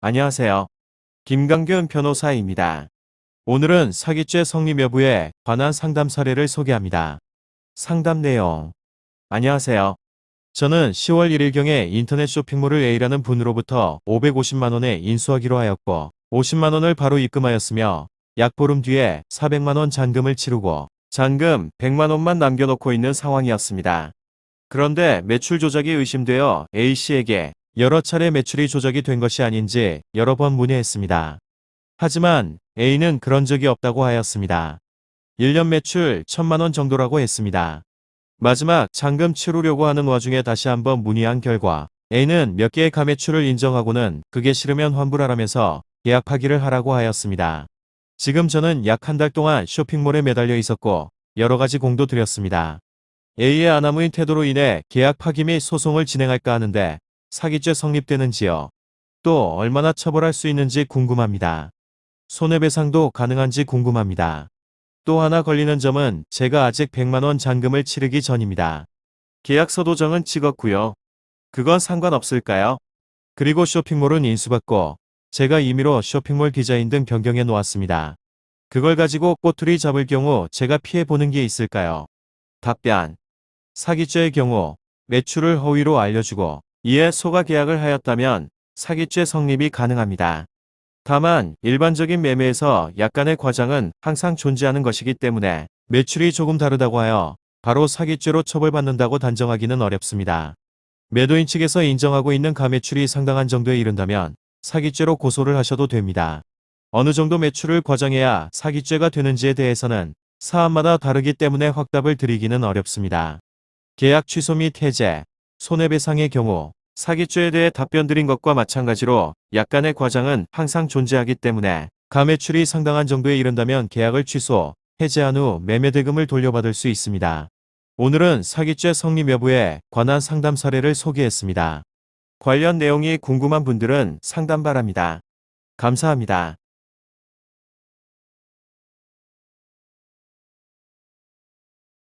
안녕하세요. 김강균 변호사입니다. 오늘은 사기죄 성립 여부에 관한 상담 사례를 소개합니다. 상담 내용. 안녕하세요. 저는 10월 1일경에 인터넷 쇼핑몰을 A라는 분으로부터 550만원에 인수하기로 하였고, 50만원을 바로 입금하였으며, 약 보름 뒤에 400만원 잔금을 치르고, 잔금 100만원만 남겨놓고 있는 상황이었습니다. 그런데 매출 조작이 의심되어 A씨에게 여러 차례 매출이 조작이 된 것이 아닌지 여러 번 문의했습니다. 하지만 A는 그런 적이 없다고 하였습니다. 1년 매출 1000만원 정도라고 했습니다. 마지막 잔금 치르려고 하는 와중에 다시 한번 문의한 결과 A는 몇 개의 가매출을 인정하고는 그게 싫으면 환불하라면서 계약 파기를 하라고 하였습니다. 지금 저는 약 한 달 동안 쇼핑몰에 매달려 있었고 여러 가지 공도 드렸습니다. A의 아나무인 태도로 인해 계약 파기 및 소송을 진행할까 하는데 사기죄 성립되는지요. 또 얼마나 처벌할 수 있는지 궁금합니다. 손해배상도 가능한지 궁금합니다. 또 하나 걸리는 점은 제가 아직 100만원 잔금을 치르기 전입니다. 계약서 도정은 찍었고요. 그건 상관없을까요? 그리고 쇼핑몰은 인수받고 제가 임의로 쇼핑몰 디자인 등 변경해 놓았습니다. 그걸 가지고 꼬투리 잡을 경우 제가 피해 보는 게 있을까요? 답변. 사기죄의 경우 매출을 허위로 알려주고 이에 소가 계약을 하였다면 사기죄 성립이 가능합니다. 다만 일반적인 매매에서 약간의 과장은 항상 존재하는 것이기 때문에 매출이 조금 다르다고 하여 바로 사기죄로 처벌받는다고 단정하기는 어렵습니다. 매도인 측에서 인정하고 있는 가매출이 상당한 정도에 이른다면 사기죄로 고소를 하셔도 됩니다. 어느 정도 매출을 과장해야 사기죄가 되는지에 대해서는 사안마다 다르기 때문에 확답을 드리기는 어렵습니다. 계약 취소 및 해제, 손해배상의 경우 사기죄에 대해 답변 드린 것과 마찬가지로 약간의 과장은 항상 존재하기 때문에 가매출이 상당한 정도에 이른다면 계약을 취소, 해제한 후 매매 대금을 돌려받을 수 있습니다. 오늘은 사기죄 성립 여부에 관한 상담 사례를 소개했습니다. 관련 내용이 궁금한 분들은 상담 바랍니다. 감사합니다.